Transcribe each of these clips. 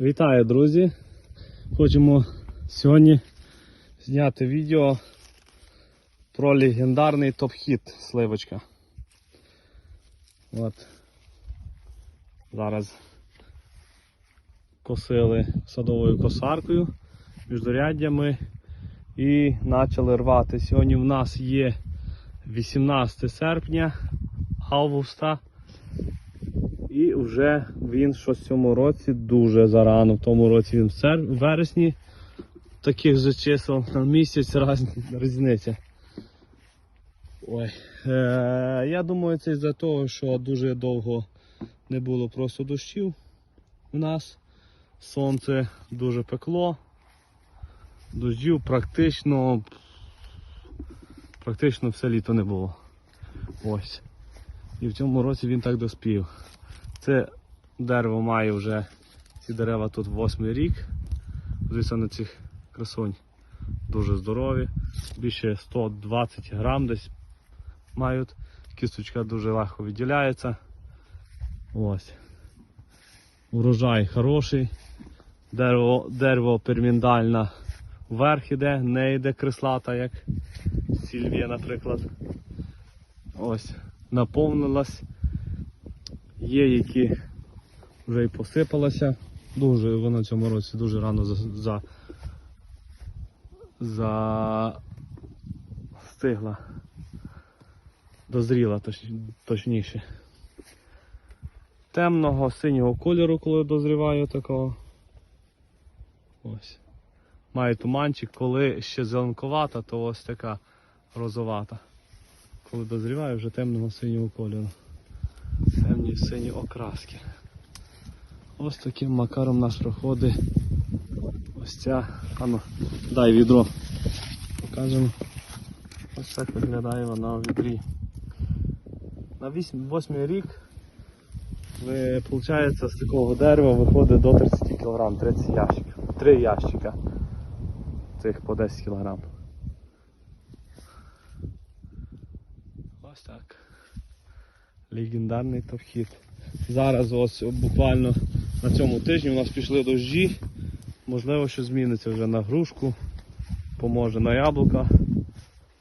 Вітаю, друзі! Хочемо сьогодні зняти відео про легендарний топ-хіт сливочка. От. Зараз косили садовою косаркою міждоряддями і почали рвати. Сьогодні в нас є 18 серпня, августа. І вже він щось в цьому році дуже зарано. В тому році він в вересні таких же чисел на місяць раз... різниця. Ой. Е, я думаю, це із-за того, що дуже довго не було просто дощів у нас. Сонце дуже пекло. Дождів практично практично все літо не було. Ось. І в цьому році він так доспів. Це дерево має вже ці дерева тут восьмий рік. Звісно, на цих красунь дуже здорові. Більше 120 грам десь мають. Кісточка дуже легко відділяється. Ось. Урожай хороший. Дерево, дерево перміндальна вверх іде, не йде креслата, як сільвія, наприклад. Ось. Наповнилась. Є, які вже і посипалася. Дуже вона цьому році дуже рано за, за, стигла. Дозріла точ, точніше. Темного синього кольору, коли дозріває такого. Ось. Має туманчик, коли ще зеленковата, то ось така розовата. Коли дозріває вже темного синього кольору темні сині окраски. Ось таким макаром нас проходить ось ця. Ану, дай відро. Покажемо. Ось так виглядає вона у відрі. На 8 рік ви, виходить, з такого дерева виходить до 30 кг, 30 ящиків. 3 ящика цих по 10 кг. Ось так легендарний товхід. Зараз ось буквально на цьому тижні у нас пішли дощі. Можливо, що зміниться вже на грушку, поможе на яблука.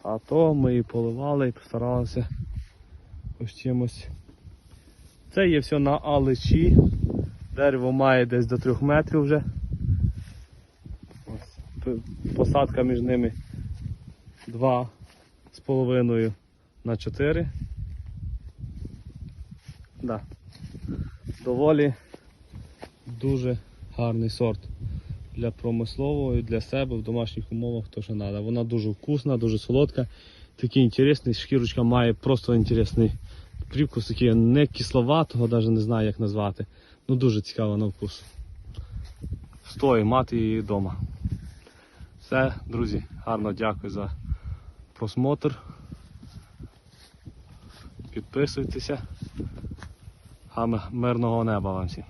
А то ми її поливали і постаралися ось чимось. Це є все на аличі. Дерево має десь до 3 метрів вже. Посадка між ними 2,5 на 4. Да. Доволі дуже гарний сорт для промислового і для себе в домашніх умовах то, треба. Вона дуже вкусна, дуже солодка, такий інтересний, шкірочка має просто інтересний привкус, такий не кисловатого, навіть не знаю як назвати. Ну дуже цікаво на вкус. Стоїть мати її вдома. Все, друзі, гарно дякую за просмотр. Підписуйтеся. А мирного неба вам всім.